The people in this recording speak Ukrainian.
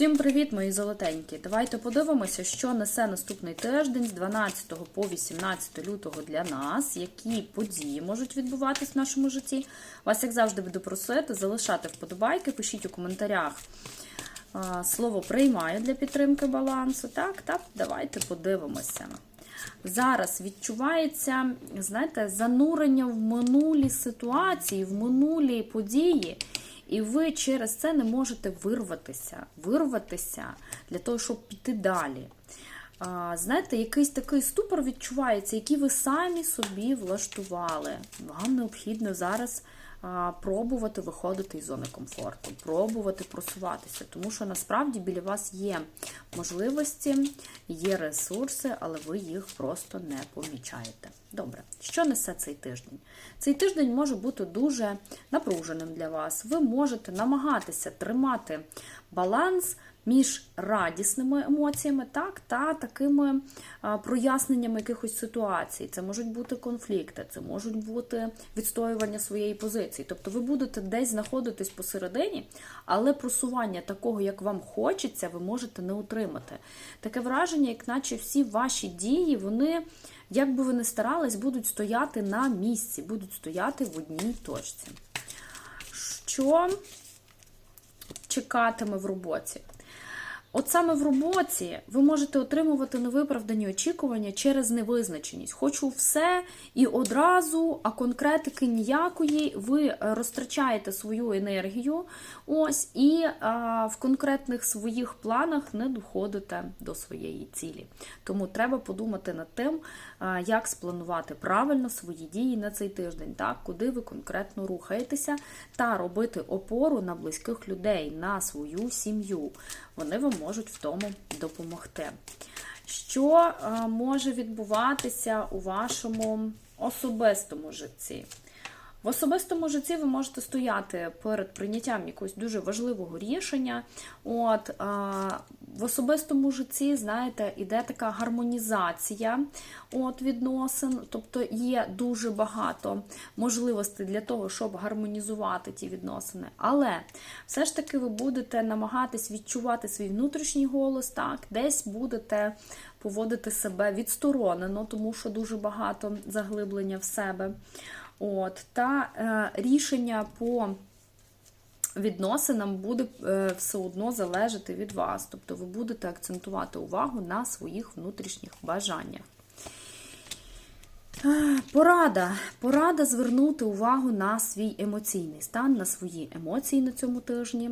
Всім привіт, мої золотенькі! Давайте подивимося, що несе наступний тиждень з 12 по 18 лютого для нас, які події можуть відбуватись в нашому житті. Вас, як завжди, буду просити залишати вподобайки, пишіть у коментарях слово приймаю для підтримки балансу. Так, так, давайте подивимося. Зараз відчувається, знаєте, занурення в минулі ситуації, в минулі події. І ви через це не можете вирватися, вирватися для того, щоб піти далі. Знаєте, якийсь такий ступор відчувається, який ви самі собі влаштували. Вам необхідно зараз пробувати виходити із зони комфорту, пробувати просуватися, тому що насправді біля вас є можливості, є ресурси, але ви їх просто не помічаєте. Добре, що несе цей тиждень? Цей тиждень може бути дуже напруженим для вас. Ви можете намагатися тримати баланс між радісними емоціями, так, та такими проясненнями якихось ситуацій. Це можуть бути конфлікти, це можуть бути відстоювання своєї позиції. Тобто ви будете десь знаходитись посередині, але просування такого, як вам хочеться, ви можете не отримати. Таке враження, як наче всі ваші дії, вони. Як би ви не старались, будуть стояти на місці, будуть стояти в одній точці. Що чекатиме в роботі? От саме в роботі ви можете отримувати невиправдані очікування через невизначеність. Хочу все і одразу, а конкретики ніякої, ви розтрачаєте свою енергію, ось, і а, в конкретних своїх планах не доходите до своєї цілі. Тому треба подумати над тим, а, як спланувати правильно свої дії на цей тиждень, так, куди ви конкретно рухаєтеся, та робити опору на близьких людей, на свою сім'ю. Вони вам можуть в тому допомогти. Що може відбуватися у вашому особистому житті? В особистому житті ви можете стояти перед прийняттям якогось дуже важливого рішення. От, В особистому житті, знаєте, іде така гармонізація от, відносин, тобто є дуже багато можливостей для того, щоб гармонізувати ті відносини. Але все ж таки ви будете намагатись відчувати свій внутрішній голос, так, десь будете поводити себе відсторонено, тому що дуже багато заглиблення в себе. От, Та е, рішення по відносинам буде е, все одно залежати від вас. Тобто ви будете акцентувати увагу на своїх внутрішніх бажаннях. Порада. Порада звернути увагу на свій емоційний стан, на свої емоції на цьому тижні.